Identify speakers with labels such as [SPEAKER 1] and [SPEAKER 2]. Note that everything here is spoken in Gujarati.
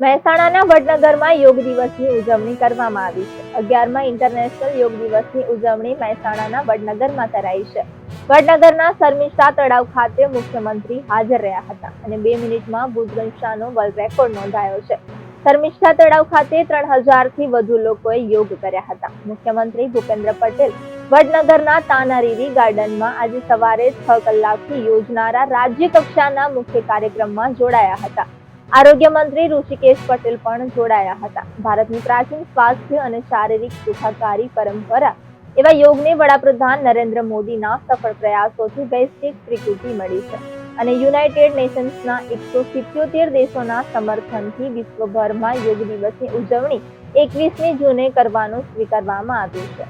[SPEAKER 1] મહેસાણાના વડનગરમાં યોગ દિવસની ઉજવણી કરવામાં આવી છે. અગિયારમાં ઇન્ટરનેશનલ યોગ દિવસની ઉજવણી મહેસાણાના વડનગરમાં કરાઈ છે. વડનગરના શર્મિષ્ઠા તળાવ ખાતે મુખ્યમંત્રી હાજર રહ્યા હતા અને બે મિનિટમાં ભુજગંશાનો વર્લ્ડ રેકોર્ડ નોંધાયો છે. શર્મિષ્ઠા તળાવ ખાતે ત્રણ હજારથી વધુ લોકોએ યોગ કર્યા હતા. મુખ્યમંત્રી ભૂપેન્દ્ર પટેલ વડનગરના તાનારીરી ગાર્ડનમાં આજે સવારે છ કલાકથી યોજનારા રાજ્ય કક્ષાના મુખ્ય કાર્યક્રમમાં જોડાયા હતા. આરોગ્ય મંત્રી ઋષિકેશ પટેલ પણ જોડાયા હતા. ભારતની પ્રાચીન સ્વાસ્થ્ય અને શારીરિક સુખાકારી પરંપરા એવા યોગને વડાપ્રધાન નરેન્દ્ર મોદીના સફળ પ્રયાસોથી વૈશ્વિક સ્વીકૃતિ મળી છે અને યુનાઇટેડ નેશન્સના એકસો સિત્યોતેર દેશોના સમર્થનથી વિશ્વભરમાં યોગ દિવસની ઉજવણી એકવીસમી જૂને કરવાનું સ્વીકારવામાં આવ્યું છે.